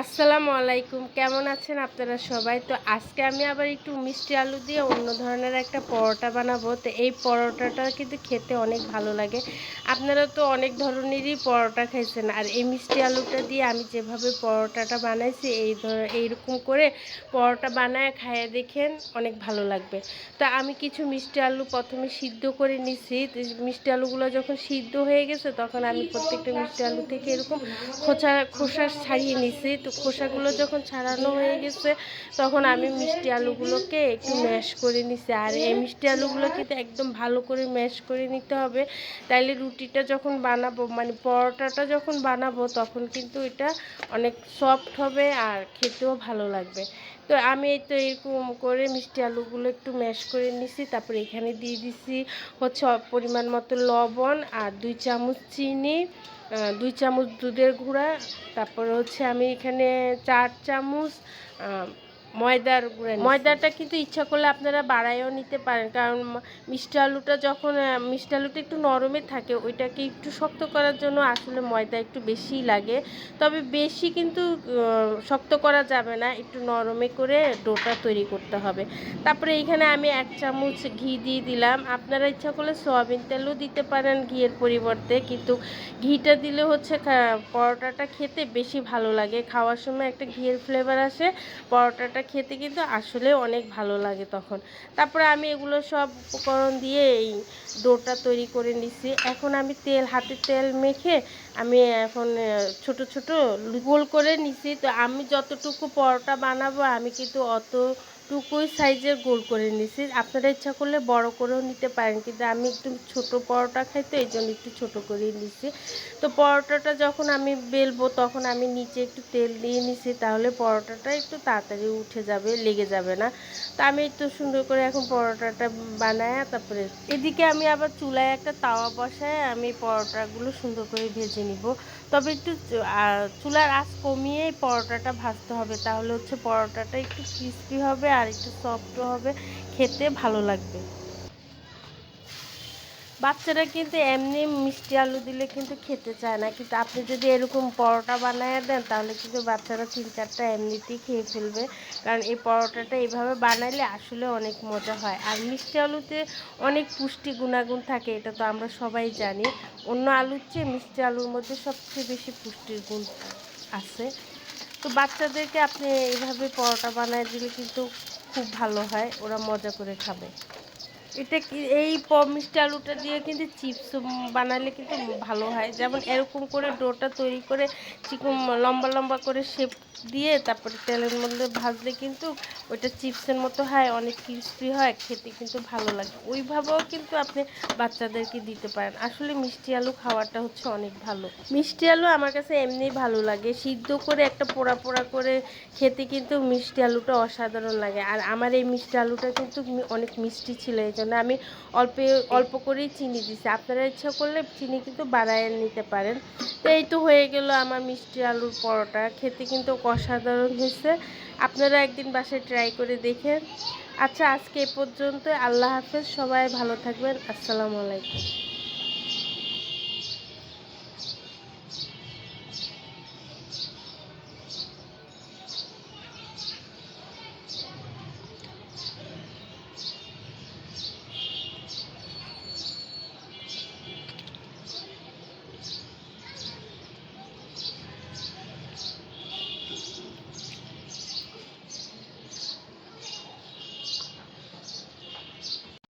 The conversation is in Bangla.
আসসালামু আলাইকুম, কেমন আছেন আপনারা সবাই? তো আজকে আমি আবার একটু মিষ্টি আলু দিয়ে অন্য ধরনের একটা পরোটা বানাবো। তো এই পরোটাটা কিন্তু খেতে অনেক ভালো লাগে। আপনারা তো অনেক ধরনেরই পরোটা খাইছেন। আর এই মিষ্টি আলুটা দিয়ে আমি যেভাবে পরোটাটা বানাইছি, এই ধর, এইরকম করে পরোটা বানায় খাইয়ে দেখেন অনেক ভালো লাগবে। তো আমি কিছু মিষ্টি আলু প্রথমে সিদ্ধ করে নিছি। মিষ্টি আলুগুলো যখন সিদ্ধ হয়ে গেছে, তখন আমি প্রত্যেকটা মিষ্টি আলু থেকে এরকম খোসা খোসা ছাড়িয়ে নিছি। তো খোসাগুলো যখন ছাড়ানো হয়ে গেছে, তখন আমি মিষ্টি আলুগুলোকে একটু ম্যাশ করে নিছি। আর এই মিষ্টি আলুগুলো কিন্তু একদম ভালো করে ম্যাশ করে নিতে হবে। তাইলে রুটিটা যখন বানাবো মানে পরোটাটা যখন বানাবো, তখন কিন্তু এটা অনেক সফট হবে আর খেতেও ভালো লাগবে। তো আমি এই তো এরকম করে মিষ্টি আলুগুলো একটু ম্যাশ করে নিছি, তারপরে এখানে দিয়ে দিছি হচ্ছে পরিমাণ মতো লবণ আর দুই চামচ চিনি দুই চামচ দুধের গুঁড়া, তারপরে হচ্ছে আমি এখানে চার চামচ ময়দার গুঁড়া ময়দাটা কিন্তু ইচ্ছা করলে আপনারা বাড়াইও নিতে পারেন। কারণ মিষ্টি আলুটা যখন মিষ্টি আলুটা একটু নরমে থাকে ওইটাকে একটু শক্ত করার জন্য আসলে ময়দা একটু বেশিই লাগে। তবে বেশি কিন্তু শক্ত করা যাবে না একটু নরমে করে ডোটা তৈরি করতে হবে। তারপরে এখানে আমি এক চামচ ঘি দিয়ে দিলাম। আপনারা ইচ্ছা করলে সয়াবিন তেলও দিতে পারেন ঘিয়ের পরিবর্তে কিন্তু ঘিটা দিলে হচ্ছে পরোটাটা খেতে বেশি ভালো লাগে। খাওয়ার সময় একটা ঘিয়ের ফ্লেভার আসে পরোটাটা খেতে কিন্তু আসলে অনেক ভালো লাগে তখন। তারপরে আমি এগুলো সব উপকরণ দিয়ে এই ডোটা তৈরি করে নিছি। এখন আমি তেল হাতে তেল মেখে আমি এখন ছোট ছোট গোল করে নিছি। তো আমি যতটুকু পরোটা বানাবো, আমি কিন্তু অতটুকুই সাইজের গোল করে নিছি। আপনারা ইচ্ছা করলে বড় করেও নিতে পারেন, কিন্তু আমি একটু ছোট পরোটা খাই তো, এই জন্য একটু ছোট করে নিছি। তো পরোটাটা যখন আমি বেলবো, তখন আমি নিচে একটু তেল দিয়ে নিছি, তাহলে পরোটাটা একটু তাড়াতাড়ি উঠে যাবে, লেগে যাবে না। তো আমি একটু সুন্দর করে এখন পরোটাটা বানায়, তারপরে এদিকে আমি আবার চুলায় একটা তাওয়া বসায় আমি পরোটাগুলো সুন্দর করে ভেজে নিব। তবে একটু চুলার আঁচ কমিয়ে পরোটাটা ভাজতে হবে, তাহলে হচ্ছে পরোটাটা একটু ক্রিস্পি হবে আর একটু সফটও হবে, খেতে ভালো লাগবে। বাচ্চারা কিন্তু এমনি মিষ্টি আলু দিলে কিন্তু খেতে চায় না, কিন্তু আপনি যদি এরকম পরোটা বানায় দেন, তাহলে কিন্তু বাচ্চারা তিন চারটা এমনিতেই খেয়ে ফেলবে। কারণ এই পরোটাটা এইভাবে বানাইলে আসলে অনেক মজা হয়। আর মিষ্টি আলুতে অনেক পুষ্টি গুণাগুণ থাকে, এটা তো আমরা সবাই জানি। অন্য আলুর চেয়ে মিষ্টি আলুর মধ্যে সবচেয়ে বেশি পুষ্টির গুণ আছে। তো বাচ্চাদেরকে আপনি এভাবে পরোটা বানায় দিলে কিন্তু খুব ভালো হয়, ওরা মজা করে খাবে। এটা কি, এই মিষ্টি আলুটা দিয়ে কিন্তু চিপস বানালে কিন্তু ভালো হয়। যেমন এরকম করে ডোটা তৈরি করে চিকন লম্বা লম্বা করে শেপ দিয়ে তারপরে তেলের মধ্যে ভাজলে কিন্তু ওইটা চিপসের মতো হয়, অনেক ক্রিস্পি হয়, খেতে কিন্তু ভালো লাগে। ওইভাবেও কিন্তু আপনি বাচ্চাদেরকে দিতে পারেন। আসলে মিষ্টি আলু খাওয়াটা হচ্ছে অনেক ভালো। মিষ্টি আলু আমার কাছে এমনি ভালো লাগে। সিদ্ধ করে একটা পোড়া পোড়া করে খেতে কিন্তু মিষ্টি আলুটা অসাধারণ লাগে। আর আমার এই মিষ্টি আলুটা কিন্তু অনেক মিষ্টি ছিল এই জন্য আমি অল্প অল্প করেই চিনি দিছি। আপনারা ইচ্ছা করলে চিনি কিন্তু বাড়ায় নিতে পারেন। তো এই তো হয়ে গেল আমার মিষ্টি আলুর পরোটা। খেতে কিন্তু অসাধারণ হয়েছে। আপনারা একদিন বাসায় ট্রাই করে দেখেন। আচ্ছা আজকে এ পর্যন্ত আল্লাহ হাফেজ। সবাই ভালো থাকবেন। আসসালামু আলাইকুম।